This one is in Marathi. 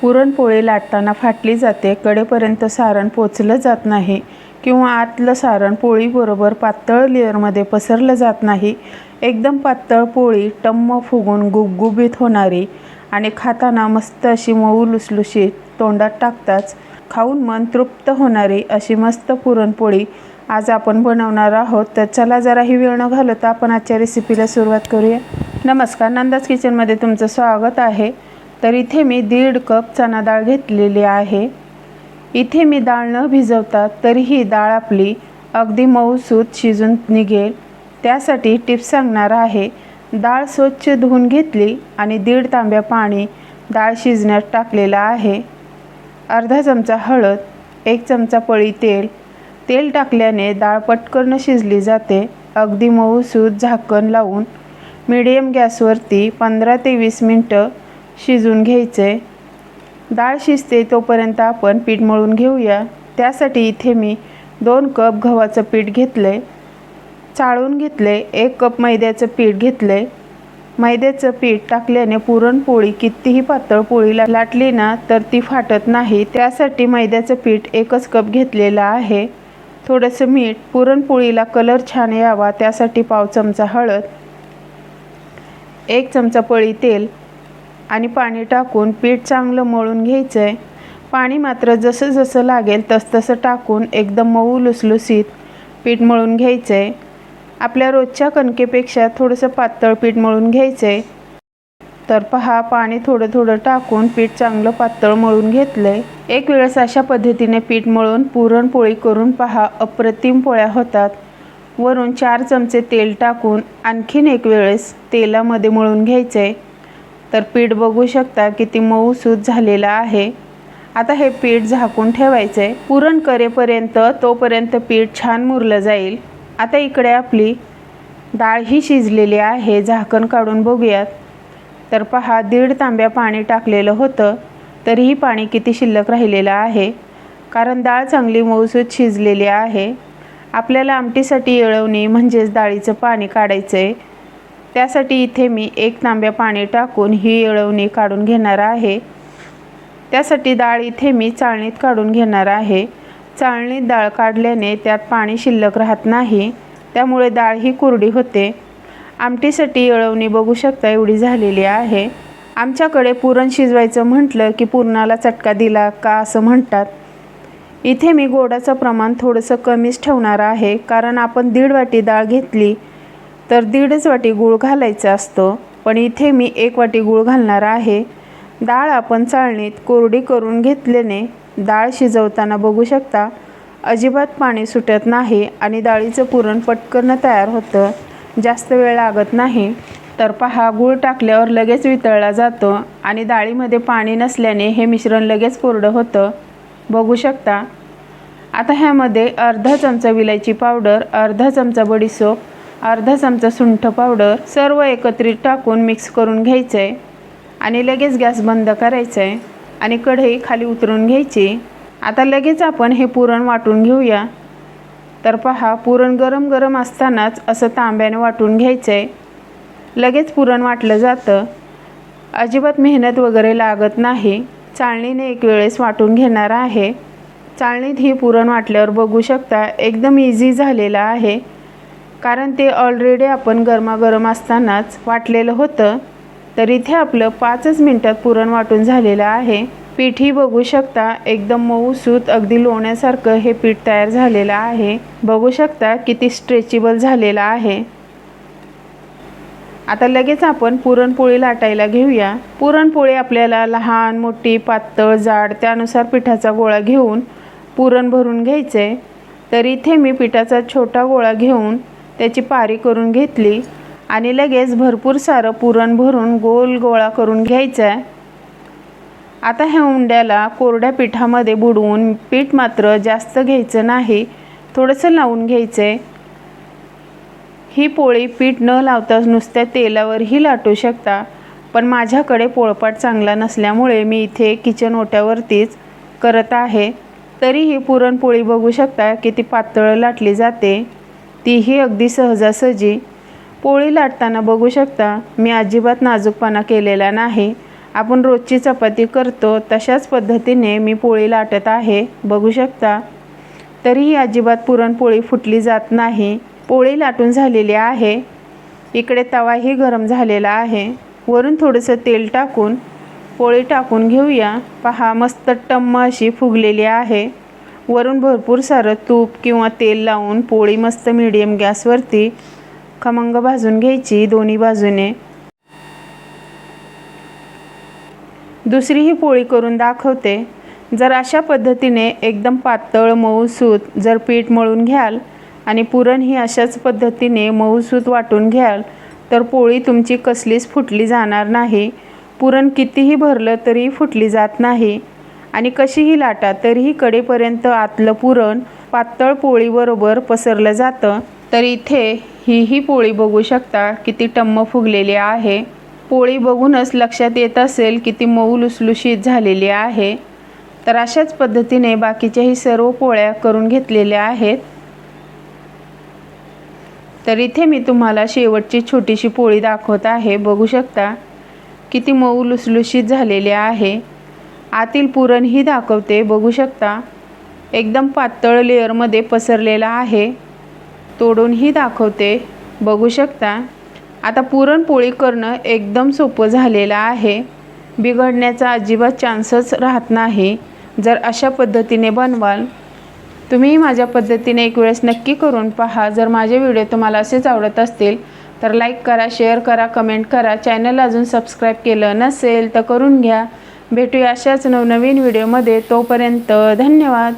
पुरणपोळी लाटताना फाटली जाते. कडेपर्यंत सारण पोचलं जात नाही किंवा आतलं सारण पोळीबरोबर पातळ लेअरमध्ये पसरलं जात नाही. एकदम पातळ पोळी टम्म फुगून गुबगुबीत होणारी आणि खाताना मस्त अशी मऊ लुसलुशीत तोंडात टाकताच खाऊन मन तृप्त होणारी अशी मस्त पुरणपोळी आज आपण बनवणार आहोत. तर चला जराही वेळ न घालवता आपण आजच्या रेसिपीला सुरुवात करूया. नमस्कार. नंदाज किचनमध्ये तुमचं स्वागत आहे. तर इथे मी दीड कप चणा डाळ घेतलेली आहे. इथे मी डाळ न भिजवता तरीही डाळ आपली अगदी मऊसूत शिजून निघेल. त्यासाठी टिप्स सांगणार आहे. डाळ स्वच्छ धुवून घेतली आणि दीड तांब्या पाणी डाळ शिजण्यात टाकलेलं आहे. अर्धा चमचा हळद एक चमचा पळी तेल. तेल टाकल्याने डाळ पटकन शिजली जाते. अगदी मऊसूत झाकण लावून. मीडियम गॅसवरती पंधरा ते वीस मिनटं शिजून घ्यायचे. डाळ शिजते तोपर्यंत आपण पीठ मळून घेऊया. त्यासाठी इथे मी दोन कप गव्हाचं पीठ घेतले. चाळून घेतले. एक कप मैद्याचं पीठ घेतले. मैद्याचं पीठ टाकल्याने पुरणपोळी कितीही पातळ पोळीला लाटली ना तर ती फाटत नाही. त्यासाठी मैद्याचं पीठ एकच कप घेतलेलं आहे. थोडंसं मीठ पुरणपोळीला कलर छान यावा. त्यासाठी पाव चमचा हळद एक चमचा पळी तेल आणि पाणी टाकून पीठ चांगलं मळून घ्यायचं आहे पाणी मात्र जसं जसं लागेल तसतसं टाकून एकदम मऊ लुसलुसीत पीठ मळून घ्यायचं आहे आपल्या रोजच्या कणकेपेक्षा थोडंसं पातळ पीठ मळून घ्यायचं आहे तर पहा पाणी थोडं थोडं टाकून पीठ चांगलं पातळ मळून घेतलं आहे एक वेळेस अशा पद्धतीने पीठ मळून पुरणपोळी करून पहा अप्रतिम पोळ्या होतात. वरून चार चमचे तेल टाकून आणखीन एक वेळेस तेलामध्ये मळून घ्यायचं आहे तर पीठ बघू शकता किती मऊसूत झालेलं आहे. आता हे पीठ झाकून ठेवायचं. आहे पुरण करेपर्यंत तोपर्यंत पीठ छान मुरलं जाईल. आता इकडे आपली डाळ ही शिजलेली आहे. झाकण काढून बघूयात. तर पहा दीड तांब्या पाणी टाकलेलं होतं. तरीही पाणी किती शिल्लक राहिलेलं आहे. कारण डाळ चांगली मऊसूत शिजलेली आहे. आपल्याला आमटीसाठी येळवणी म्हणजेच डाळीचं पाणी काढायचं आहे त्यासाठी इथे मी एक तांब्या पाणी टाकून ही येळवणी काढून घेणार आहे. त्यासाठी डाळ इथे मी चाळणीत काढून घेणार आहे. चाळणीत डाळ काढल्याने त्यात पाणी शिल्लक राहत नाही त्यामुळे डाळ ही कोरडी होते. आमटीसाठी येळवणी बघू शकता एवढी झालेली आहे. आमच्याकडे पुरण शिजवायचं म्हटलं की पुरणाला चटका दिला का असं म्हणतात. इथे मी गोडाचं प्रमाण थोडंसं कमीच ठेवणार आहे कारण आपण दीड वाटी डाळ घेतली तर दीडच वाटी गूळ घालायचा असतो. पण इथे मी एक वाटी गूळ घालणार आहे. डाळ आपण चाळणीत कोरडी करून घेतल्याने डाळ शिजवताना बघू शकता अजिबात पाणी सुटत नाही आणि डाळीचं पुरण पटकन तयार होतं. जास्त वेळ लागत नाही. तर पहा गूळ टाकल्यावर लगेच वितळला जातो आणि डाळीमध्ये पाणी नसल्याने हे मिश्रण लगेच कोरडं होतं. बघू शकता. आता ह्यामध्ये अर्धा चमचा विलायची पावडर अर्धा चमचा बडीसोप अर्धा चमचा सुंठ पावडर सर्व एकत्रित टाकून मिक्स करून घ्यायचं आहे आणि लगेच गॅस बंद करायचं आहे आणि कढई खाली उतरून घ्यायची. आता लगेच आपण हे पुरण वाटून घेऊया. तर पहा पुरण गरम गरम असतानाच असं तांब्याने वाटून घ्यायचं आहे लगेच पुरण वाटलं जातं. अजिबात मेहनत वगैरे लागत नाही. चाळणीने एक वेळेस वाटून घेणार आहे. चाळणीत ही पुरण वाटल्यावर बघू शकता एकदम इझी झालेलं आहे. कारण ते ऑलरेडी आपण गरमागरम असतानाच वाटलेलं होतं. तर इथे आपलं पाचच मिनटात पुरण वाटून झालेलं आहे. पीठही बघू शकता एकदम मऊसूत अगदी लोण्यासारखं हे पीठ तयार झालेलं आहे. बघू शकता किती स्ट्रेचेबल झालेलं आहे. आता लगेच आपण पुरणपोळी लाटायला घेऊया. पुरणपोळी आपल्याला लहान मोठी पातळ जाड त्यानुसार पिठाचा गोळा घेऊन पुरण भरून घ्यायचे. तर इथे मी पिठाचा छोटा गोळा घेऊन त्याची पारी करून घेतली आणि लगेच भरपूर सारं पुरण भरून गोल गोळा करून घ्यायचा आहे आता ह्या उंड्याला कोरड्या पिठामध्ये बुडवून पीठ मात्र जास्त घ्यायचं नाही थोडंसं लावून घ्यायचं आहे ही पोळी पीठ न लावता नुसत्या तेलावरही लाटू शकता पण माझ्याकडे पोळपाट चांगला नसल्यामुळे मी इथे किचन ओट्यावरतीच करत आहे. तरीही पुरणपोळी बघू शकता किती पातळ लाटली जाते. तीही अगदी सहजासहजी पोळी लाटताना बघू शकता मी अजिबात नाजूकपणा केलेला नाही. आपण रोजची चपाती करतो तशाच पद्धतीने मी पोळी लाटत आहे बघू शकता. तरीही अजिबात पुरणपोळी फुटली जात नाही. पोळी लाटून झालेली आहे. इकडे तवाही गरम झालेला आहे. वरून थोडंसं तेल टाकून पोळी टाकून घेऊया. पहा मस्त टम्म अशी फुगलेली आहे. वरून भरपूर सारं तूप किंवा तेल लावून पोळी मस्त मिडियम गॅसवरती खमंग भाजून घ्यायची दोन्ही बाजूने. दुसरी ही पोळी करून दाखवते. जर अशा पद्धतीने एकदम पातळ मऊसूत जर पीठ मळून घ्याल आणि पुरण ही अशाच पद्धतीने मऊसूत वाटून घ्याल तर पोळी तुमची कसलीच फुटली जाणार नाही. पुरण कितीही भरलं तरीही फुटली जात नाही. आणि कशीही लाटा तरीही कडेपर्यंत आतलं पुरण पातळ पोळीबरोबर पसरलं जातं. तर इथे ही ही पोळी बघू शकता किती टम्म फुगलेली आहे. पोळी बघूनच लक्षात येत असेल किती मऊ लुसलुशीत झालेली आहे. तर अशाच पद्धतीने बाकीच्याही सर्व पोळ्या करून घेतलेल्या आहेत. तर इथे मी तुम्हाला शेवटची छोटीशी पोळी दाखवत आहे. बघू शकता किती मऊ लुसलुशीत झालेली आहे. आतील पुरणही दाखवते. बघू शकता एकदम पातळ लेअरमध्ये पसरलेला आहे. तोडूनही दाखवते. बघू शकता आता पुरणपोळी करणं एकदम सोपं झालेलं आहे. बिघडण्याचा अजिबात चान्सच राहत नाही. जर अशा पद्धतीने बनवाल तुम्हीही माझ्या पद्धतीने एक वेळेस नक्की करून पहा. जर माझे व्हिडिओ तुम्हाला असेच आवडत असतील तर लाईक करा शेअर करा कमेंट करा. चॅनल अजून सबस्क्राईब केलं नसेल तर करून घ्या. भेटूया अशाच नवनवीन व्हिडिओमध्ये. तोपर्यंत धन्यवाद.